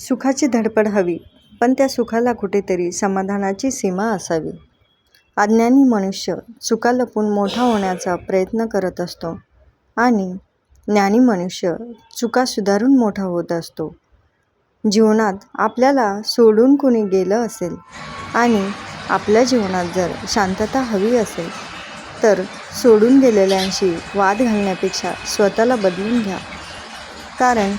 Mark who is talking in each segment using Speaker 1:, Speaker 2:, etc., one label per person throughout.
Speaker 1: सुखाची धडपड हवी पण त्या सुखाला कुठेतरी समाधानाची सीमा असावी. अज्ञानी मनुष्य चुका लपून मोठा होण्याचा प्रयत्न करत असतो आणि ज्ञानी मनुष्य चुका सुधारून मोठा होत असतो. जीवनात आपल्याला सोडून कोणी गेलं असेल आणि आपल्या जीवनात जर शांतता हवी असेल तर सोडून गेलेल्यांशी वाद घालण्यापेक्षा स्वतःला बदलून घ्या. कारण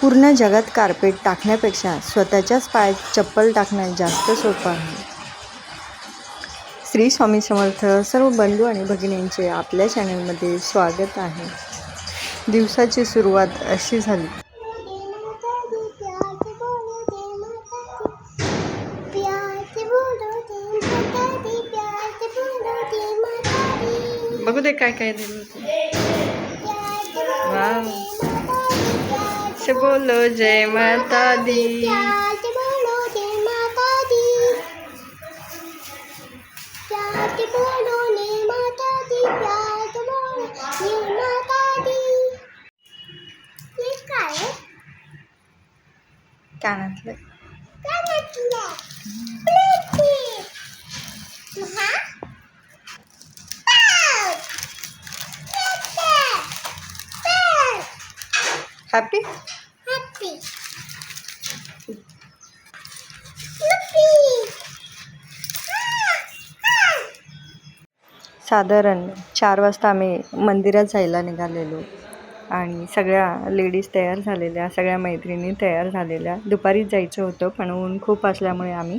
Speaker 1: पूर्ण जगात कार्पेट टाकण्यापेक्षा स्वतःच्याच पायात चप्पल टाकणं जास्त सोपं आहे. श्री स्वामी समर्थ सर्व बंधू आणि भगिनींचे आपल्या चॅनलमध्ये स्वागत आहे. दिवसाची सुरुवात अशी झाली. बघू दे काय काय दिलं बोलो जय माता दी। कानातलं हॅपी साधारण चार वाजता आम्ही मंदिरात जायला निघालेलो. आणि सगळ्या लेडीज तयार झालेल्या सगळ्या मैत्रिणी तयार झालेल्या. दुपारीच जायचं होतं पण ऊन खूप असल्यामुळे आम्ही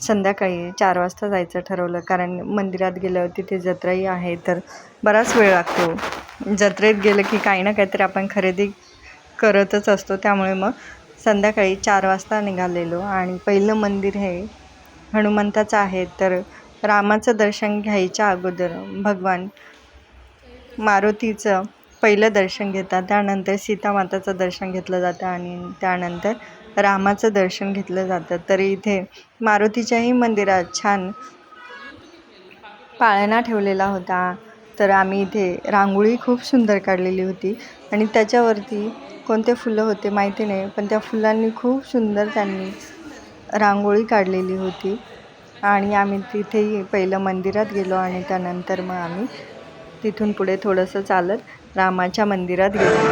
Speaker 1: संध्याकाळी चार वाजता जायचं ठरवलं. कारण मंदिरात गेलं तिथे जत्राही आहे तर बराच वेळ लागतो. जत्रेत गेलं की काही ना काहीतरी आपण खरेदी करतच असतो. त्यामुळे मग संध्याकाळी चार वाजता निघालेलो. आणि पहिलं मंदिर हे हनुमंताचं आहे तर रामाचं दर्शन घ्यायच्या अगोदर भगवान मारुतीचं पहिलं दर्शन घेतात. त्यानंतर सीतामाताचं दर्शन घेतलं जातं आणि त्यानंतर रामाचं दर्शन घेतलं जातं. तर इथे मारुतीच्याही मंदिरात छान पाळणा ठेवलेला होता. तर आम्ही इथे रांगोळी खूप सुंदर काढलेली होती. आणि त्याच्यावरती कोणते फुलं होते माहिती नाही पण त्या फुलांनी खूप सुंदर त्यांनी रांगोळी काढलेली होती. आणि आम्ही तिथेही पहिलं मंदिरात गेलो आणि त्यानंतर मग आम्ही तिथून पुढे थोडंसं चालत रामाच्या मंदिरात गेलो.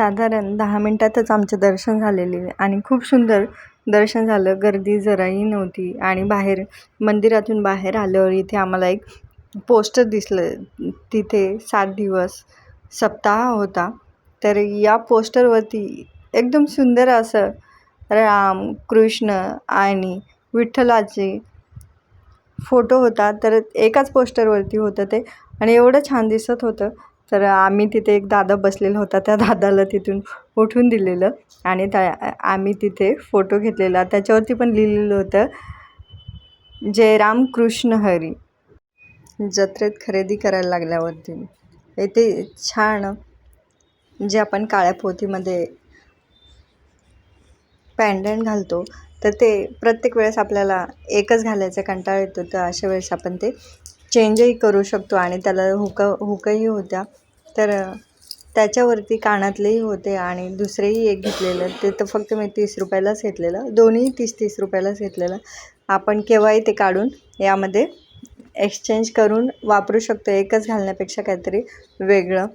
Speaker 1: साधारण दहा मिनटातच आमचं दर्शन झालेले आणि खूप सुंदर दर्शन झालं. गर्दी जराही नव्हती. आणि बाहेर मंदिरातून बाहेर आल्यावर इथे आम्हाला एक पोस्टर दिसलं. तिथे सात दिवस सप्ताह होता. तर या पोस्टरवरती एकदम सुंदर असं राम कृष्ण आणि विठ्ठलाचे फोटो होता. तर एकाच पोस्टरवरती होतं ते. आणि एवढं छान दिसत होतं. तर आम्ही तिथे एक दादा बसलेला होता त्या दादाला तिथून उठून दिलेलं आणि त्या आम्ही तिथे फोटो घेतलेला. त्याच्यावरती पण लिहिलेलं होतं जयराम कृष्ण हरी. जत्रेत खरेदी करायला लागल्यावरती. येथे छान जे आपण काळ्या पोथीमध्ये पॅन्डंट घालतो तर ते प्रत्येक वेळेस आपल्याला एकच घालायचा कंटाळा येतो तर अशा वेळेस आपण ते चेंजही करू शकतो आणि त्याला हुक हुकही होत्या. तर त्याच्यावरती कानातलेही होते आणि दुसरेही एक घेतलेलं. ते तर फक्त मी तीस रुपयालाच घेतलेलं. दोन्ही तीस तीस रुपयालाच घेतलेलं. आपण केव्हाही ते काढून यामध्ये एक्सचेंज करून वापरू शकतो. एकच घालण्यापेक्षा काहीतरी वेगळं.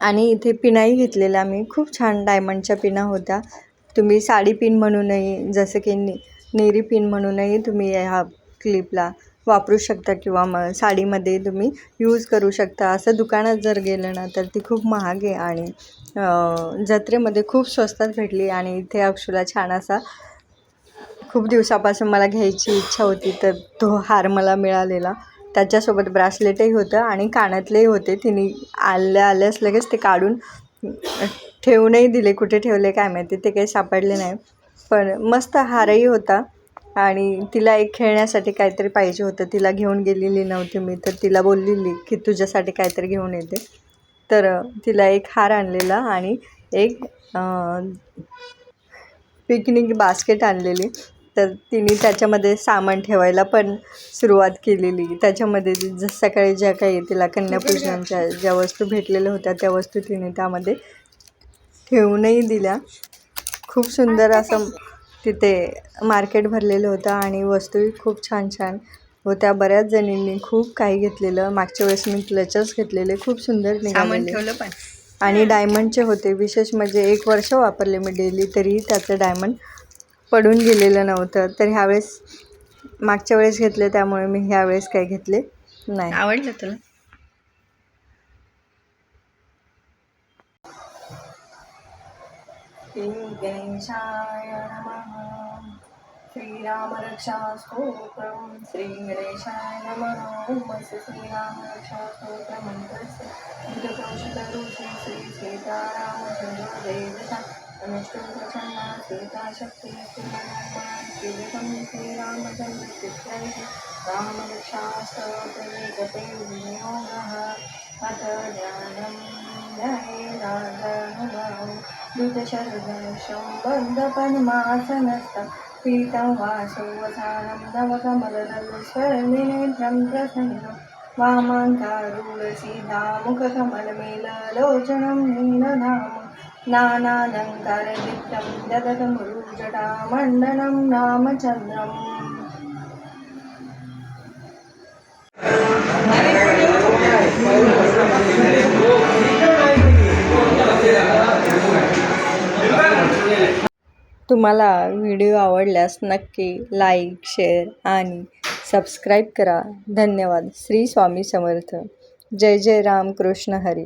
Speaker 1: आणि इथे पिनाही घेतलेल्या. मी खूप छान डायमंडच्या पिना होत्या. तुम्ही साडी पिन म्हणूनही जसं की नि नेरी पिन म्हणूनही तुम्ही ह्या क्लिपला वापरू शकता किंवा मग साडीमध्ये तुम्ही यूज करू शकता. असं दुकानात जर गेलं ना तर ती खूप महाग आहे आणि जत्रेमध्ये खूप स्वस्तात भेटली आणि इथे अक्षुला छान असा खूप दिवसापासून मला घ्यायची इच्छा होती तर तो हार मला मिळालेला. त्याच्यासोबत ब्रासलेटही होतं आणि कानातलेही होते. तिने आल्या आल्यास लगेच ते काढून ठेवूनही दिले. कुठे ठेवले काय माहिती ते काही सापडले नाही. पण मस्त हारही होता. आणि तिला एक खेळण्यासाठी काहीतरी पाहिजे होतं. तिला घेऊन गेलेली नव्हती मी तर तिला बोललेली की तुझ्यासाठी काहीतरी घेऊन येते. तर तिला एक हार आणलेला आणि एक पिकनिक बास्केट आणलेली. तर तिने त्याच्यामध्ये सामान ठेवायला पण सुरुवात केलेली. त्याच्यामध्ये ज सकाळी ज्या काही तिला कन्यापूजनाच्या ज्या वस्तू भेटलेल्या होत्या त्या वस्तू तिने त्यामध्ये ठेवूनही दिल्या. खूप सुंदर असं तिथे मार्केट भरलेलं होतं आणि वस्तूही खूप छान छान. होत्या बऱ्याच जणींनी खूप काही घेतलेलं. मागच्या वेळेस मी क्लचर्स घेतलेले खूप सुंदर
Speaker 2: पण.
Speaker 1: आणि डायमंडचे होते विशेष म्हणजे एक वर्ष वापरले मी डेली तरी त्याचं डायमंड पडून गेलेलं नव्हतं. तर ह्यावेळेस मागच्या वेळेस घेतले त्यामुळे मी ह्यावेळेस काही घेतले नाही.
Speaker 2: आवडलं तुला?
Speaker 1: श्री गणेशाय नमः। श्रीरामरक्षास्तोत्रं श्रीगणेशाय नमः। ओम अस्य श्रीरामरक्षास्तोत्रमन्त्रस्य। श्री सीतारामचन्द्रदेवता अनुष्टुं प्रसन्ना सीताशक्तिः श्रीराम श्रीरामचन्द्रचित्रैः रामरक्षास्तोत्रैकते विनियोगः अथ ज्ञानं ध्यायेनादनुभावं द्रुतशरदर्शं बन्धपद्मासनस्थं पीतं वासोवसानं नवकमलदलस्वर्णिनेत्रं प्रसन्नं वामाङ्कारूढसीतामुखकमलमेललोचनं नीलधाम नानालङ्कारदीप्तं ददतमुरुजटामण्डनं रामचन्द्रम् तुम्हाला व्हिडिओ आवडल्यास नक्की लाईक शेअर आणि सबस्क्राईब करा. धन्यवाद. श्री स्वामी समर्थ. जय जय राम कृष्ण हरी.